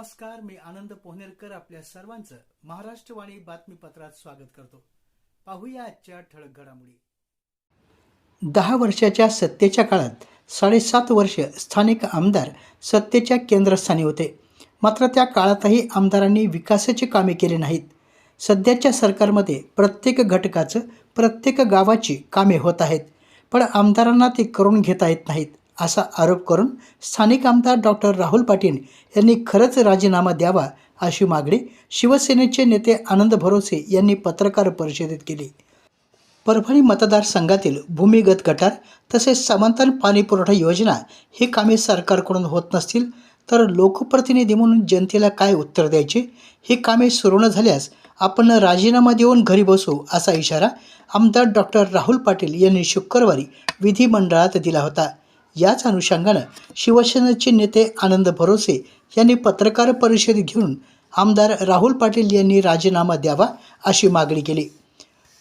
नमस्कार मी आनंद पोहनेरकर आपल्या सर्वांचं महाराष्ट्रवाणी बातमीपत्रात स्वागत करतो. पाहूया आजच्या ठळक घडामोडी. दहा वर्षाच्या सत्तेच्या काळात साडेसात वर्ष स्थानिक आमदार सत्तेच्या केंद्रस्थानी होते. मात्र त्या काळातही आमदारांनी विकासाची कामे केली नाहीत. सध्याच्या सरकारमध्ये प्रत्येक घटकाचं प्रत्येक गावाची कामे होत आहेत. पण आमदारांना ते करून घेता येत नाहीत. असा आरोप करून स्थानिक आमदार डॉक्टर राहुल पाटील यांनी खरंच राजीनामा द्यावा अशी मागणी शिवसेनेचे नेते आनंद भरोसे यांनी पत्रकार परिषदेत केली. परभणी मतदारसंघातील भूमिगत गटार तसेच समांतर पाणी पुरवठा योजना ही कामे सरकारकडून होत नसतील तर लोकप्रतिनिधी म्हणून जनतेला काय उत्तर द्यायचे? ही कामे सुरू न झाल्यास आपण राजीनामा देऊन घरी बसू असा इशारा आमदार डॉक्टर राहुल पाटील यांनी शुक्रवारी विधिमंडळात दिला होता. याच अनुषंगानं शिवसेनेचे नेते आनंद भरोसे यांनी पत्रकार परिषद घेऊन आमदार राहुल पाटील यांनी राजीनामा द्यावा अशी मागणी केली.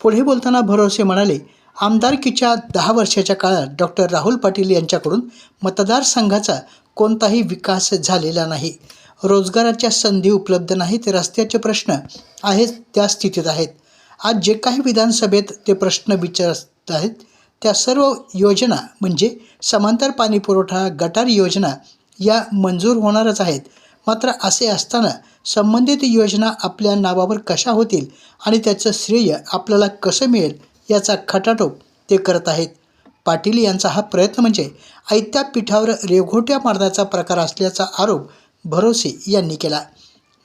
पुढे बोलताना भरोसे म्हणाले आमदारकीच्या दहा वर्षाच्या काळात डॉक्टर राहुल पाटील यांच्याकडून मतदारसंघाचा कोणताही विकास झालेला नाही. रोजगाराच्या संधी उपलब्ध नाहीत रस्त्याचे प्रश्न आहेत त्या स्थितीत आहेत. आज जे काही विधानसभेत ते प्रश्न विचारत आहेत त्या सर्व योजना म्हणजे समांतर पाणी पुरवठा गटार योजना या मंजूर होणारच आहेत. मात्र असे असताना संबंधित योजना आपल्या नावावर कशा होतील आणि त्याचं श्रेय आपल्याला कसं मिळेल याचा खटाटोप ते करत आहेत. पाटील यांचा हा प्रयत्न म्हणजे आयत्या पीठावर रेघोट्या मारण्याचा प्रकार असल्याचा आरोप भरोसे यांनी केला.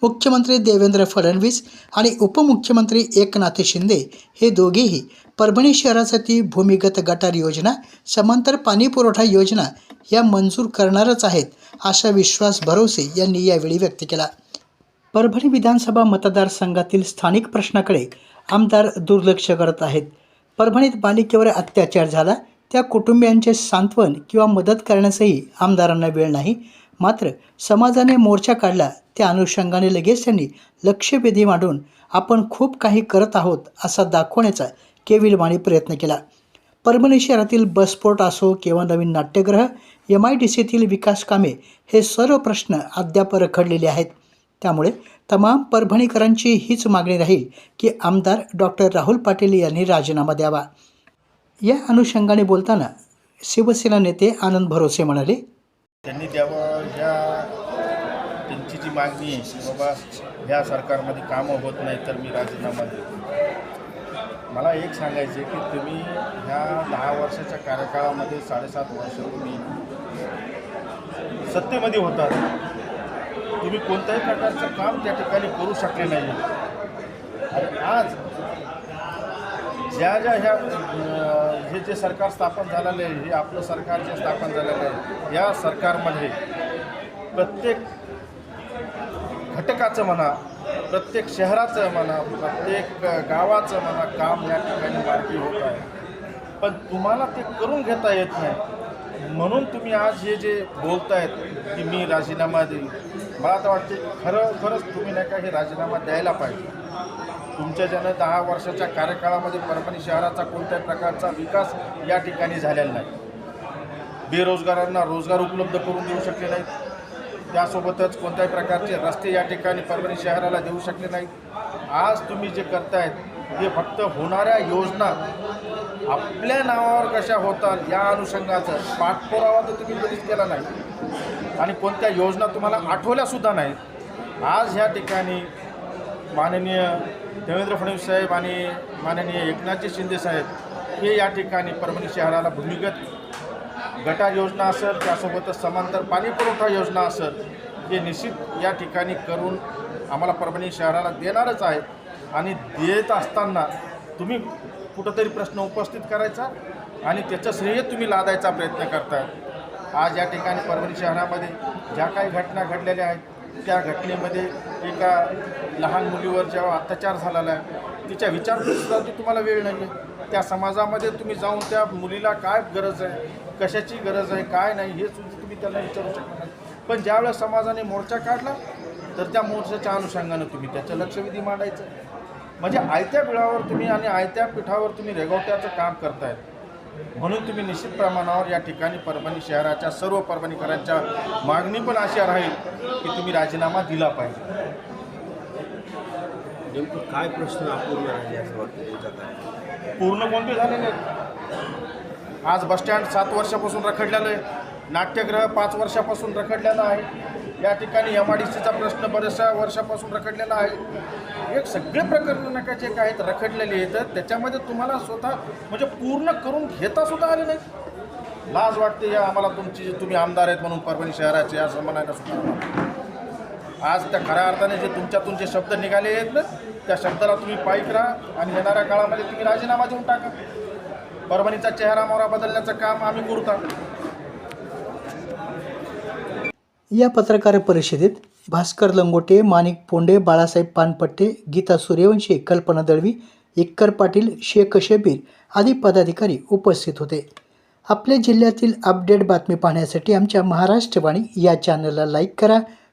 मुख्यमंत्री देवेंद्र फडणवीस आणि उपमुख्यमंत्री एकनाथ शिंदे हे दोघेही परभणी शहरासाठी भूमिगत गटार योजना समांतर पाणी पुरवठा योजना या मंजूर करणारच आहेत असा विश्वास भरोसे यांनी यावेळी व्यक्त केला. परभणी विधानसभा मतदारसंघातील स्थानिक प्रश्नाकडे आमदार दुर्लक्ष करत आहेत. परभणीत बालिकेवर अत्याचार झाला त्या कुटुंबियांचे सांत्वन किंवा मदत करण्यासही आमदारांना वेळ नाही मात्र समाजाने मोर्चा काढला त्या अनुषंगाने लगेच त्यांनी लक्षवेधी मांडून आपण खूप काही करत आहोत असा दाखवण्याचा केविलवाणी प्रयत्न केला. परभणी शहरातील बसपोर्ट असो किंवा नवीन नाट्यगृह एम आय डी सीतील विकास कामे हे सर्व प्रश्न अद्याप रखडलेले आहेत. त्यामुळे तमाम परभणीकरांची हीच मागणी राहील की आमदार डॉक्टर राहुल पाटील यांनी राजीनामा द्यावा. या अनुषंगाने बोलताना शिवसेना नेते आनंद भरोसे म्हणाले त्यांनी द्यावं ह्या त्यांची जी मागणी आहे की बाबा ह्या सरकारमध्ये कामं होत नाही तर मी राजीनामा देतो. मला एक सांगायचं आहे की तुम्ही ह्या दहा वर्षाच्या कार्यकाळामध्ये साडेसात वर्ष तुम्ही सत्तेमध्ये होतात. तुम्ही कोणत्याही प्रकारचं काम त्या ठिकाणी करू शकले नाही. आणि आज ज्या ज्या ह्या हे जे सरकार स्थापन झालेलं आहे हे आपलं सरकार जे स्थापन झालेलं आहे या सरकारमध्ये प्रत्येक घटकाचं म्हणा प्रत्येक शहराचं म्हणा प्रत्येक गावाचं म्हणा काम या ठिकाणी मार्गी होत आहे. पण तुम्हाला ते करून घेता येत नाही. म्हणून तुम्ही आज हे जे बोलतायत की मी राजीनामा देईन. मला तर वाटते खरं खरंच तुम्ही नाही का हे राजीनामा द्यायला पाहिजे. तुमच्या ज्यानं दहा वर्षाच्या कार्यकाळामध्ये परभणी शहराचा कोणत्याही प्रकारचा विकास या ठिकाणी झालेला नाही. बेरोजगारांना रोजगार उपलब्ध करून देऊ शकले नाहीत. त्यासोबतच कोणत्याही प्रकारचे रस्ते या ठिकाणी परभणी शहराला देऊ शकले नाहीत. आज तुम्ही जे करतायत हे फक्त होणाऱ्या योजना आपल्या नावावर कशा होतात या अनुषंगाचं पाठपुरावा तर तुम्ही कधीच केला नाही. आणि कोणत्या योजना तुम्हाला आठवल्यासुद्धा नाहीत. आज ह्या ठिकाणी माननीय देवेंद्र फडणवीस साहेब आणि माननीय एकनाथजी शिंदे साहेब हे या ठिकाणी परभणी शहराला भूमिगत गटा योजना असेल त्यासोबतच समांतर पाणीपुरवठा योजना असेल हे निश्चित या ठिकाणी करून आम्हाला परभणी शहराला देणारच आहे. आणि देत असताना तुम्ही कुठंतरी प्रश्न उपस्थित करायचा आणि त्याचं श्रेय तुम्ही लादायचा प्रयत्न करताय. आज या ठिकाणी परभणी शहरामध्ये ज्या काही घटना घडलेल्या आहेत त्या घटनेमध्ये एका लहान मुलीवर जेव्हा अत्याचार झालेला आहे तिच्या विचारपूससाठी तुम्हाला वेळ नाही आहे त्या समाजामध्ये तुम्ही जाऊन त्या मुलीला काय गरज आहे कशाची गरज आहे काय नाही हे सुद्धा तुम्ही त्यांना विचारू शकत नाही. पण ज्यावेळेस समाजाने मोर्चा काढला तर त्या मोर्चाच्या अनुषंगानं तुम्ही त्याचं लक्षवेधी मांडायचं. म्हणजे आयत्या बिळावर तुम्ही आणि आयत्या पिठावर तुम्ही रेगवट्याचं काम करताय म्हणून तुम्ही निश्चित प्रमाणावर या ठिकाणी परभणी शहराच्या सर्व परभणीकरांच्या मागणी पण अशी राहील की तुम्ही राजीनामा दिला पाहिजे. नेमकं काय प्रश्न अपूर्ण राहिले असं वाटतं तुमच्यात पूर्ण कोणते झाले नाहीत? आज बसस्टँड सात वर्षापासून रखडलेलं आहे. नाट्यगृह पाच वर्षापासून रखडलेलं आहे. या ठिकाणी एम आय डी सीचा प्रश्न बऱ्याचशा वर्षापासून रखडलेला आहे. एक सगळे प्रकरण नकाचे काय आहेत रखडलेले आहेत त्याच्यामध्ये तुम्हाला स्वतः म्हणजे पूर्ण करून घेता सुद्धा आले नाहीत. लाज वाटते या आम्हाला तुमची तुम्ही आमदार आहेत म्हणून परभणी शहराचे असं म्हणायला सुद्धा. आज त्या खऱ्या अर्थाने जे तुमच्यातून जे शब्द निघाले आहेत ना त्या शब्दाला तुम्ही पाईक राहा आणि येणाऱ्या काळामध्ये तुम्ही राजीनामा देऊन टाका. परभणीचा चेहरा मोहरा बदलण्याचं काम आम्ही करता या पत्रकार परिषदेत भास्कर लंगोटे माणिक पोंडे बाळासाहेब पानपट्टे गीता सूर्यवंशी कल्पना दळवी इक्कर पाटील शेख शबीर आदी पदाधिकारी उपस्थित होते. आपल्या जिल्ह्यातील अपडेट बातमी पाहण्यासाठी आमच्या महाराष्ट्रवाणी या चॅनलला लाईक करा